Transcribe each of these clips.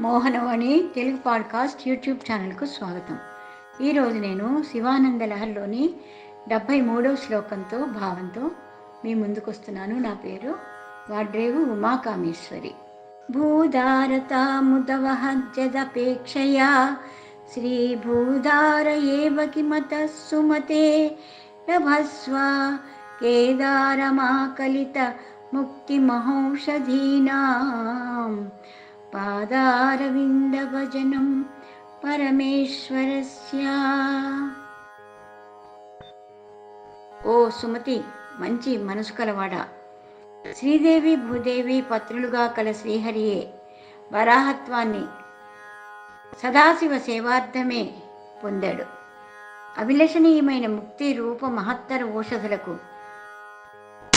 Mohanavani Telugu podcast YouTube ఛానల్కు స్వాగతం. ఈరోజు నేను శివానంద లహర్లోని డెబ్భై మూడవ శ్లోకంతో భావంతో మీ ముందుకు వస్తున్నాను నా పేరు వాడ్రేవు ఉమాకామేశ్వరి. భూధారతాముదవహజ్జదపేక్షయా శ్రీభూధార ఏవ ఏవకిమత సుమతే లభస్వ కేదారమాకలిత ముక్తిమహౌషధీనాం. పాదారవిందభజనం పరమేశ్వరస్యా. ఓ సుమతి మంచి మనసు కలవాడ. శ్రీదేవి భూదేవి పత్రులుగా కల శ్రీహరియే వరాహత్వాన్ని సదాశివ సేవార్థమే పొందాడు. అభిలషణీయమైన ముక్తి రూప మహత్తర ఔషధులకు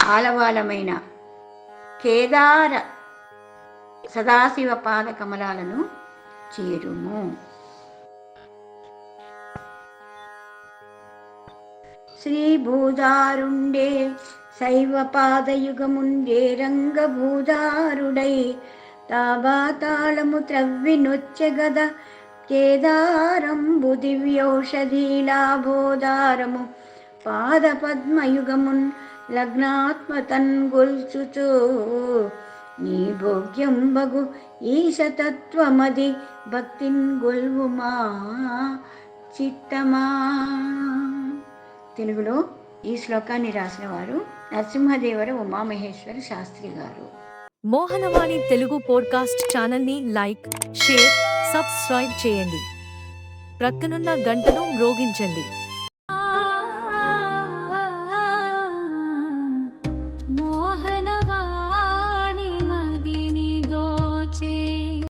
ఆలవాలమైన కేదార సదాశివ పాద కమలాలను చేరుము. శ్రీభూదారుండే శైవ పాదయుగముండే రంగభూదారుడై తాబాతాళము త్రవ్వి నొచ్చెగద కేదారంబు దివ్యౌషధీలాభోదారము. పాద పద్మయుగమున్ లగ్నాత్మతన్ గొల్చుచు నీ భోగ్యం బగు ఈశతత్వమది భక్తిన్ గొల్వుమా చిత్తమా. తెలుగులో ఈ శ్లోకాన్ని రాసిన వారు నరసింహదేవర ఉమామహేశ్వర శాస్త్రి గారు. మోహనవాణి తెలుగు పోడ్కాస్ట్ ఛానల్ని లైక్ షేర్ సబ్స్క్రైబ్ చేయండి. ప్రక్కనున్న గంటను మ్రోగించండి.